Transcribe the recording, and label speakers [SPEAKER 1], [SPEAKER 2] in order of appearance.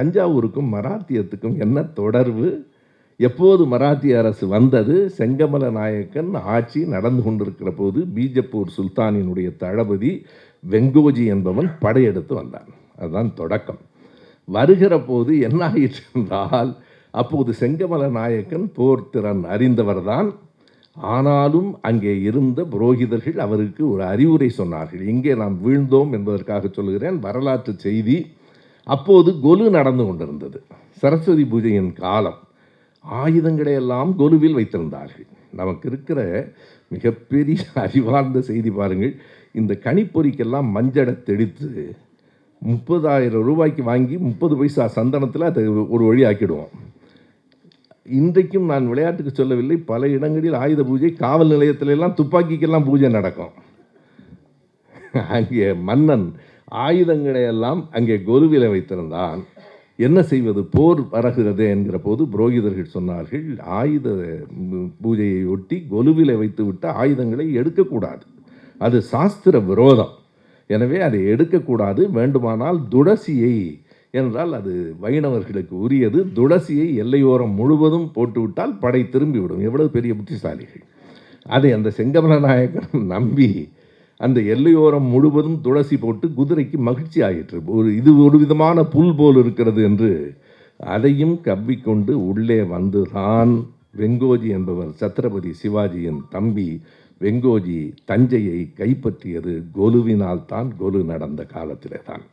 [SPEAKER 1] தஞ்சாவூருக்கும் மராத்தியத்துக்கும் என்ன தொடர்பு? எப்போது மராத்திய அரசு வந்தது? செங்கமல நாயக்கன் ஆட்சி நடந்து கொண்டிருக்கிற போது பீஜப்பூர் சுல்தானினுடைய தளபதி வெங்கோஜி என்பவன் படையெடுத்து வந்தான். அதுதான் தொடக்கம். வருகிற போது என்ன ஆயிற்று என்றால் அப்போது செங்கமல நாயக்கன் போர் திறன் அறிந்தவர்தான். ஆனாலும் அங்கே இருந்த புரோகிதர்கள் அவருக்கு ஒரு அறிவுரை சொன்னார்கள். இங்கே நாம் வீழ்ந்தோம் என்பதற்காக சொல்லுகிறேன். வரலாற்று செய்தி அப்போது கொலு நடந்து கொண்டிருந்தது. சரஸ்வதி பூஜையின் காலம். ஆயுதங்களை எல்லாம் கொலுவில் வைத்திருந்தார்கள். நமக்கு இருக்கிற மிகப்பெரிய அறிவார்ந்த செய்தி பாருங்கள். இந்த கணிப்பொறிக்கெல்லாம் மஞ்சளை தெளித்து முப்பதாயிரம் ரூபாய்க்கு வாங்கி முப்பது பைசா சந்தனத்தில் அதை ஒரு வழி ஆக்கிடுவோம். இன்றைக்கும் நான் விளையாட்டுக்கு சொல்லவில்லை. பல இடங்களில் ஆயுத பூஜை காவல் நிலையத்திலெல்லாம் துப்பாக்கிக்கெல்லாம் பூஜை நடக்கும். அங்கே மன்னன் ஆயுதங்களை எல்லாம் அங்கே கொருவில வைத்திருந்தான். என்ன செய்வது? போர் வருகிறது என்கிற போது புரோகிதர்கள் சொன்னார்கள் ஆயுத பூஜையை ஒட்டி கொலுவில வைத்துவிட்டு ஆயுதங்களை எடுக்கக்கூடாது. அது சாஸ்திர விரோதம். எனவே அதை எடுக்கக்கூடாது. வேண்டுமானால் துளசியை என்றால் அது வைணவர்களுக்கு உரியது. துளசியை எல்லையோரம் முழுவதும் போட்டுவிட்டால் படை திரும்பிவிடும். எவ்வளவு பெரிய புத்திசாலிகள். அதை அந்த செங்கமல நாயக்கன் நம்பி அந்த எல்லையோரம் முழுவதும் துளசி போட்டு குதிரைக்கு மகிழ்ச்சி ஆயிற்று. ஒரு இது ஒரு விதமான புல் போல் இருக்கிறது என்று அதையும் கவ்விக்கொண்டு உள்ளே வந்துதான் வெங்கோஜி என்பவர் சத்ரபதி சிவாஜியின் தம்பி வெங்கோஜி தஞ்சையை கைப்பற்றியது கொலுவினால் தான் கொலு நடந்த காலத்திலே தான்